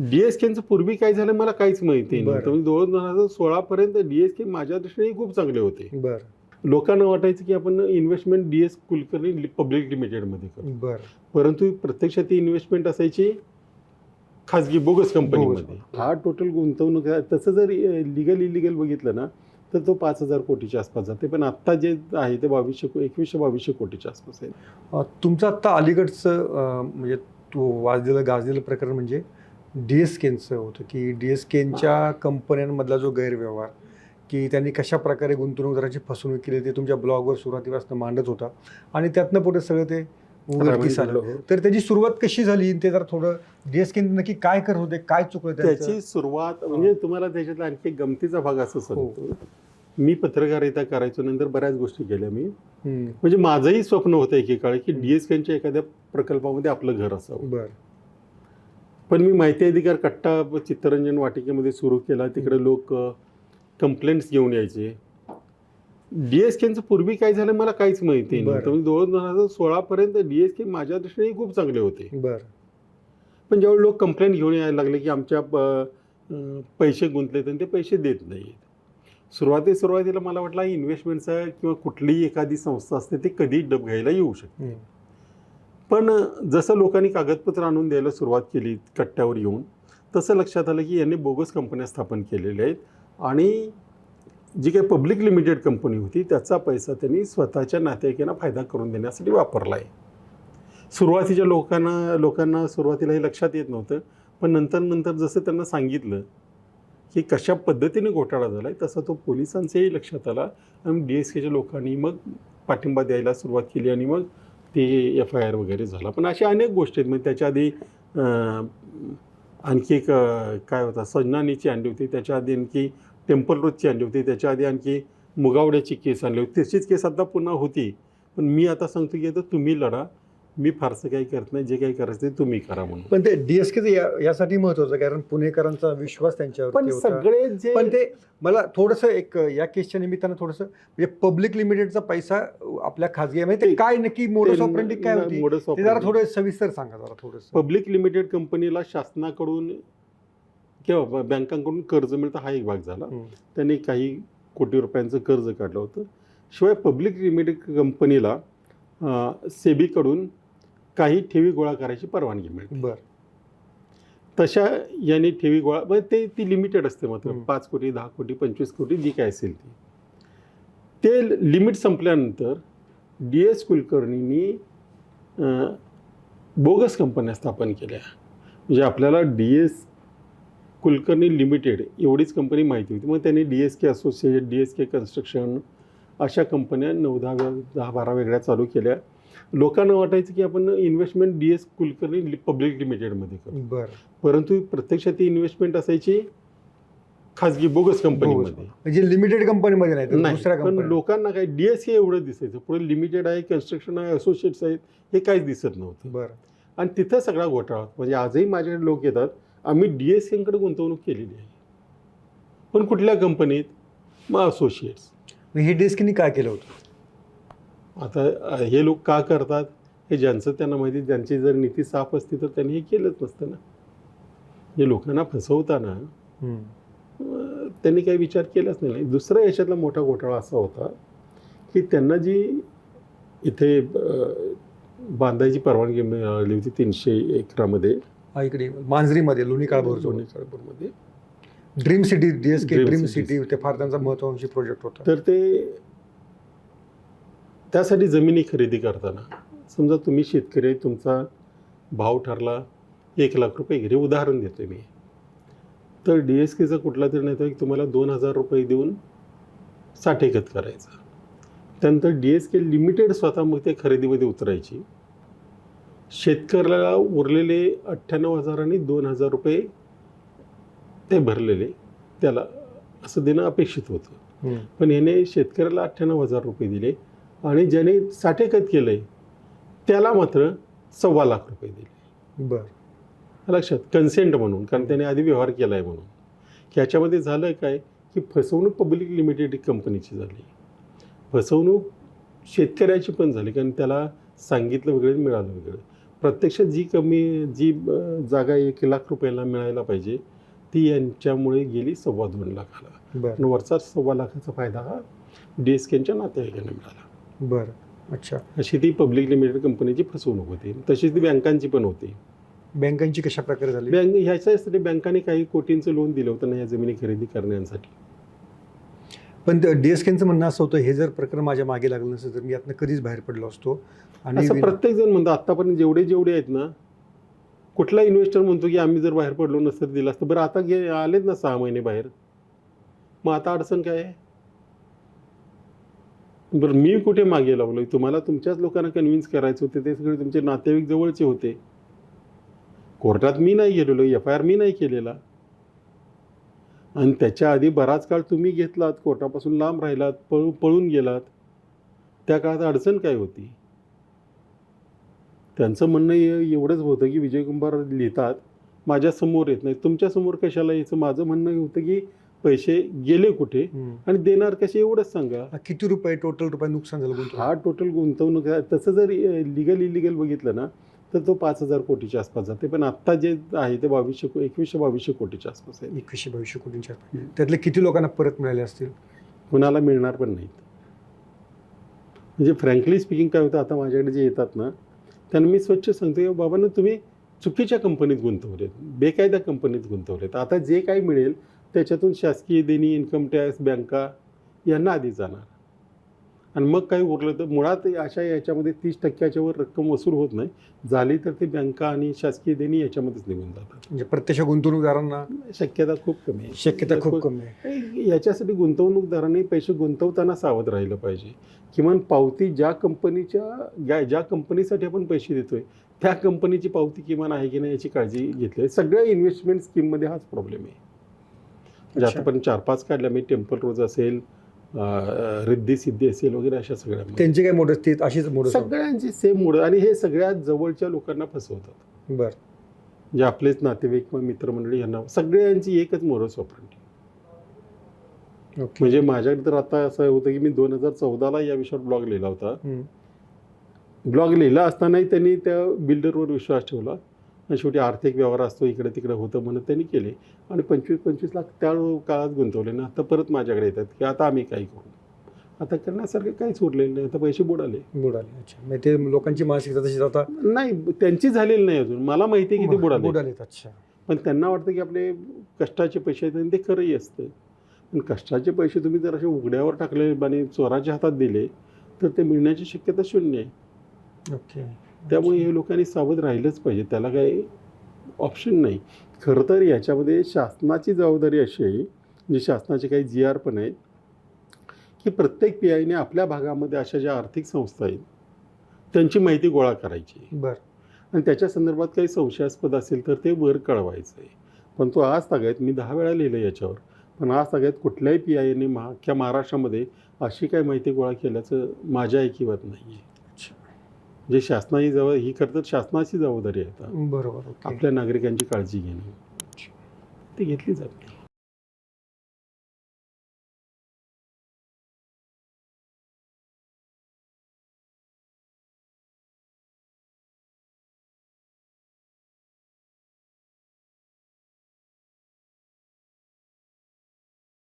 डीएसकेचं पूर्वी काय झालं मला काहीच माहिती बरं. नव्हतं म्हणजे दोन हजार सोळा पर्यंत डीएसके माझ्या दृष्टीने खूप चांगले होते. बर. लोकांना वाटायचं की आपण इन्व्हेस्टमेंट डीएस कुलकर्णी पब्लिक लिमिटेडमध्ये करू. बर. परंतु प्रत्यक्षात ती इन्व्हेस्टमेंट असायची खाजगी बोगस कंपनीमध्ये. हा टोटल गुंतवणूक. तसं जर लिगल इलिगल बघितलं ना तर तो पाच हजार कोटीच्या आसपास जाते. पण आत्ता जे आहे ते बावीसशे एकवीसशे बावीसशे कोटीच्या आसपास आहे. तुमचं आत्ता अलीकडचं म्हणजे तो वाजलेलं गाजलेलं प्रकरण म्हणजे डी एस केनचं होतं की डी एस केनच्या कंपन्यांमधला जो गैरव्यवहार की त्यांनी कशा प्रकारे गुंतवणूकदाराची फसवणूक केली ते तुमच्या ब्लॉगवर सुरुवातीपासून मांडत होता आणि त्यातनं पुढे सगळं ते उघडकीस आलं हो. तर त्याची सुरुवात कशी झाली? ते जरा थोडं डी एस केन नक्की काय करत होते? काय चुकलं त्यांचं? सुरुवात म्हणजे तुम्हाला त्याच्यातला आणखी गमतीचा भाग असं हो. सांगतो. मी पत्रकारिता करायचो नंतर बऱ्याच गोष्टी केल्या मी. म्हणजे माझंही स्वप्न होतं एकेकाळी की डीएसकेच्या एखाद्या प्रकल्पामध्ये आपलं घर असावं. बर. पण मी माहिती अधिकार कट्टा चित्तरंजन वाटिकेमध्ये सुरू केला. तिकडे लोक कंप्लेंट्स घेऊन यायचे. डीएसकेचं पूर्वी काय झालं मला काहीच माहिती म्हणजे दोन हजार सोळा पर्यंत डीएसके माझ्या दृष्टीने खूप चांगले होते. बर. पण ज्यावेळी लोक कंप्लेंट घेऊन यायला लागले की आमच्या पैसे गुंतलेत आणि ते पैसे देत नाहीत. सुरुवाती सुरुवातीला मला वाटलं इन्व्हेस्टमेंटचा किंवा कुठलीही एखादी संस्था असते ते कधी डब घ्यायला येऊ शकते. पण जसं लोकांनी कागदपत्र आणून द्यायला सुरुवात केली कट्ट्यावर येऊन तसं लक्षात आलं की यांनी बोगस कंपन्या स्थापन केलेल्या आहेत. आणि जी काही पब्लिक लिमिटेड कंपनी होती त्याचा पैसा त्यांनी स्वतःच्या नातेवाईकांना फायदा करून देण्यासाठी वापरला आहे. सुरुवातीच्या लोकांना लोकांना सुरुवातीला हे लक्षात येत नव्हतं पण नंतर नंतर जसं त्यांना सांगितलं की कशा पद्धतीने घोटाळा झाला आहे तसा तो पोलिसांच्याही लक्षात आला. आणि डी एस केच्या लोकांनी मग पाठिंबा द्यायला सुरुवात केली आणि मग ते एफ आय आर वगैरे झाला. पण अशा अनेक गोष्टी आहेत. म्हणजे त्याच्या आधी आणखी एक काय होता सजनानीची आणली होती. त्याच्या आधी आणखी टेम्पल रोजची आणली होती. त्याच्या आधी आणखी मुगावड्याची केस आणली होती. तशीच केस आता पुन्हा होती. पण मी आता सांगतो की आता तुम्ही लढा. मी फारसं काही करत नाही जे काही करायचं ते तुम्ही करा म्हणून. पण ते डीएसके यासाठी महत्वाचं कारण पुणेकरांचा विश्वास पण त्यांच्यावर होता. सगळे जे पण ते मला थोडंसं एक या केसच्या निमित्तानं थोडंसं म्हणजे पब्लिक लिमिटेडचा पैसा आपल्या खाजगी म्हणजे ते काय नक्की मोडस ऑपरेंडी काय होती? ते जरा. थोडं सविस्तर सांगा जरा थोडंसं. पब्लिक लिमिटेड कंपनीला शासनाकडून किंवा बँकांकडून कर्ज मिळतं हा एक भाग झाला. त्यांनी काही कोटी रुपयांचं कर्ज काढलं होतं. शिवाय पब्लिक लिमिटेड कंपनीला सेबीकडून काही ठेवी गोळा करायची परवानगी मिळते. बर. तशा यांनी ठेवी गोळा म्हणजे ते ती लिमिटेड असते मात्र. पाच कोटी दहा कोटी पंचवीस कोटी जी काय असेल ती. ते लिमिट संपल्यानंतर डी एस कुलकर्णींनी बोगस कंपन्या स्थापन केल्या. म्हणजे आपल्याला डी एस कुलकर्णी लिमिटेड एवढीच कंपनी माहिती होती. मग त्यांनी D S K associate D S K construction अशा कंपन्या नऊ दहा दहा बारा वेगळ्या चालू केल्या. लोकांना वाटायचं की आपण investment D S Kulkarni public लिमिटेडमध्ये करू. बर. परंतु प्रत्यक्षात ती इन्व्हेस्टमेंट असायची खाजगी बोगस कंपनीमध्ये म्हणजे लिमिटेड कंपनीमध्ये नाही दुसऱ्या पण लोकांना काय डी एस हे एवढं दिसायचं पुढे लिमिटेड आहे कन्स्ट्रक्शन आहे असोसिएट्स आहेत हे काहीच दिसत नव्हतं. बर. आणि तिथं सगळा घोटाळा. म्हणजे आजही माझ्याकडे लोक येतात आम्ही डी एस गुंतवणूक केलेली आहे. पण कुठल्या कंपनीत मग असोसिएट्स हे डेस्कनी काय केलं होतं? आता हे लोक का करतात? हे ज्यांचं त्यांना माहिती ज्यांची जर नीती साफ असती तर त्यांनी हे केलंच नसतं ना. जे लोकांना फसवताना त्यांनी काही विचार केलाच नाही. दुसरा याच्यातला मोठा घोटाळा असा होता की त्यांना जी इथे बांधायची परवानगी मिळाली होती तीनशे एकरामध्ये. इकडे मांजरीमध्ये लोणी काळभोर दोन्ही काळपूरमध्ये dream city DSK Dream dream Cities. City ते फार त्यांचा महत्वाकांक्षी प्रोजेक्ट होता. तर ते त्यासाठी जमिनी खरेदी करताना समजा तुम्ही शेतकरी तुमचा भाव ठरला एक लाख रुपये घरी उदाहरण देतोय मी. तर डी एस केचा कुठला तरी नातेवाईक तुम्हाला दोन हजार रुपये देऊन साठेकत करायचा. त्यानंतर डी एस के लिमिटेड स्वतः मग ते खरेदीमध्ये उतरायची. शेतकऱ्याला उरलेले अठ्ठ्याण्णव हजार आणि दोन हजार रुपये ते भरलेले त्याला असं देणं अपेक्षित होतं. पण याने शेतकऱ्याला अठ्ठ्याण्णव हजार रुपये दिले. आणि ज्याने साठेकत केलं आहे त्याला मात्र सव्वा लाख रुपये दिले. बर. लक्षात कन्सेंट म्हणून कारण त्याने आधी व्यवहार केला आहे म्हणून ह्याच्यामध्ये झालं काय? की फसवणूक पब्लिक लिमिटेड कंपनीची झाली. फसवणूक शेतकऱ्याची पण झाली कारण त्याला सांगितलं वेगळं मिळालं वेगळं प्रत्यक्षात जी कमी जी जागा एक लाख रुपयाला मिळायला पाहिजे ती यांच्यामुळे गेली सव्वा दोन लाखाला. वरचा सव्वा लाखाचा फायदा हा डी एस केच्या नातेवाईकांना मिळाला. बरं. अच्छा. अशी ती पब्लिक लिमिटेड कंपनीची फसवणूक होती. तशीच ती बँकांची पण होती. बँकांची कशा प्रकारे झाली? बँक ह्याच्यासाठी बँकांनी काही कोटींचं लोन दिलं होतं ना या जमिनी खरेदी करण्यासाठी. पण डी एस केनचं म्हणणं असं होतं हे जर प्रकरण माझ्या मागे लागलं नसतं तर मी यातनं कधीच बाहेर पडलो असतो. आणि असं प्रत्येक जण म्हणतो आतापर्यंत जेवढे जेवढे आहेत ना कुठला इन्व्हेस्टर म्हणतो की आम्ही जर बाहेर पडलो नसतं तर दिलं असतं. बरं आता गे आलेत ना सहा महिने बाहेर. मग आता अडचण काय आहे? बरं मी कुठे मागे लावलोय? तुम्हाला तुमच्याच लोकांना कन्व्हिन्स करायचं होते ते सगळे तुमचे नातेवाईक जवळचे होते. कोर्टात मी नाही गेलेलो एफ आय आर मी नाही केलेला. आणि त्याच्या आधी बराच काळ तुम्ही घेतलात कोर्टापासून लांब राहिलात पळू पळून गेलात. त्या काळात अडचण काय होती? त्यांचं म्हणणं एवढंच होतं की विजय कुंभार लिहितात माझ्यासमोर येत नाही तुमच्यासमोर कशाला यायचं? माझं म्हणणं हे होतं की पैसे गेले कुठे. आणि देणार कसे एवढंच सांगा. किती रुपये टोटल रुपये नुकसान झालं हा टोटल गुंतवणूक. तसं जर लिगल इलिगल बघितलं ना तर तो पाच हजार कोटीच्या आसपास जाते. पण आत्ता जे आहे ते बावीसशे एकवीसशे बावीसशे कोटीच्या आसपास आहे. एकवीसशे बावीसशे कोटींच्या त्यातले किती लोकांना परत मिळाले असतील? कुणाला मिळणार पण नाहीत. म्हणजे फ्रँकली स्पीकिंग काय होतं आता माझ्याकडे जे येतात ना त्यांना मी स्वच्छ सांगतो की बाबांना तुम्ही चुकीच्या कंपनीत गुंतवलेत. बेकायदा कंपनीत गुंतवलेत. आता जे काही मिळेल त्याच्यातून शासकीय देणी इन्कम टॅक्स बँका यांना आधी जाणार. आणि मग काही उरलं तर मुळात अशा याच्यामध्ये तीस टक्क्याच्या वर रक्कम वसूल होत नाही. झाली तर ते बँका आणि शासकीय देणी याच्यामध्येच निघून जातात. म्हणजे प्रत्यक्ष गुंतवणूकदारांना शक्यता खूप कमी आहे. शक्यता खूप कमी आहे. याच्यासाठी गुंतवणूकदारांनी पैसे गुंतवताना सावध राहिलं पाहिजे. किमान पावती ज्या कंपनीच्या ज्या ज्या कंपनीसाठी आपण पैसे देतोय त्या कंपनीची पावती किमान आहे की नाही याची काळजी घेतली आहे. सगळ्या इन्व्हेस्टमेंट स्कीममध्ये हाच प्रॉब्लेम आहे. म्हणजे अच्छा. आता पण चार पाच काढल्या मी टेम्पल रोज असेल रिद्धी सिद्धी असेल वगैरे अशा सगळ्या त्यांची काय मोडस ती अशीच मोडस सगळ्यांची सेम मोड आणि हे सगळ्यात जवळच्या लोकांना फसवतात. बर. जे आपलेच नातेवाईक किंवा मित्रमंडळी यांना सगळ्यांची एकच मोरस वापरली म्हणजे माझ्याकडे तर आता असं होतं की मी दोन हजार चौदाला या विषयावर ब्लॉग लिहिला होता. ब्लॉग लिहिला असतानाही त्यांनी त्या बिल्डरवर विश्वास ठेवला. शेवटी आर्थिक व्यवहार असतो इकडे तिकडे होतं म्हणून त्यांनी केले. आणि पंचवीस पंचवीस लाख त्या काळात गुंतवले ना आता परत माझ्याकडे येतात की आता आम्ही काय करू. आता करण्यासारखं काहीच उरलेलं नाही आता पैसे बुडाले. बुडाले अच्छा. म्हणजे ते लोकांची मानसिकता तशी आता नाही त्यांची झालेली नाही अजून. मला माहिती आहे की ते बुडाले बुडालेत अच्छा. पण त्यांना वाटतं की आपले कष्टाचे पैसे आहेत आणि ते खरंही असतं. पण कष्टाचे पैसे तुम्ही जर असे उघड्यावर टाकले आणि चोराच्या हातात दिले तर ते मिळण्याची शक्यता शून्य आहे. ओके. त्यामुळे हे लोकांनी सावध राहिलंच पाहिजे. त्याला काही ऑप्शन नाही. खरं तर याच्यामध्ये शासनाची जबाबदारी अशी आहे म्हणजे शासनाचे काही जी आर पण आहेत की प्रत्येक पी आयने आपल्या भागामध्ये अशा ज्या आर्थिक संस्था आहेत त्यांची माहिती गोळा करायची बर. आणि त्याच्या संदर्भात काही संशयास्पद असेल तर ते वर कळवायचं आहे. पण तो आज तागायत मी दहा वेळा लिहिलं याच्यावर पण आज तागायत कुठल्याही पी आयने महा अख्ख्या महाराष्ट्रामध्ये अशी काही माहिती गोळा केल्याचं माझ्या ऐकिवात नाही आहे जे शासनाची जबाब ही खरं तर शासनाची जबाबदारी आहे आता. बरोबर आपल्या नागरिकांची काळजी घेणं. ती घेतली जात नाही.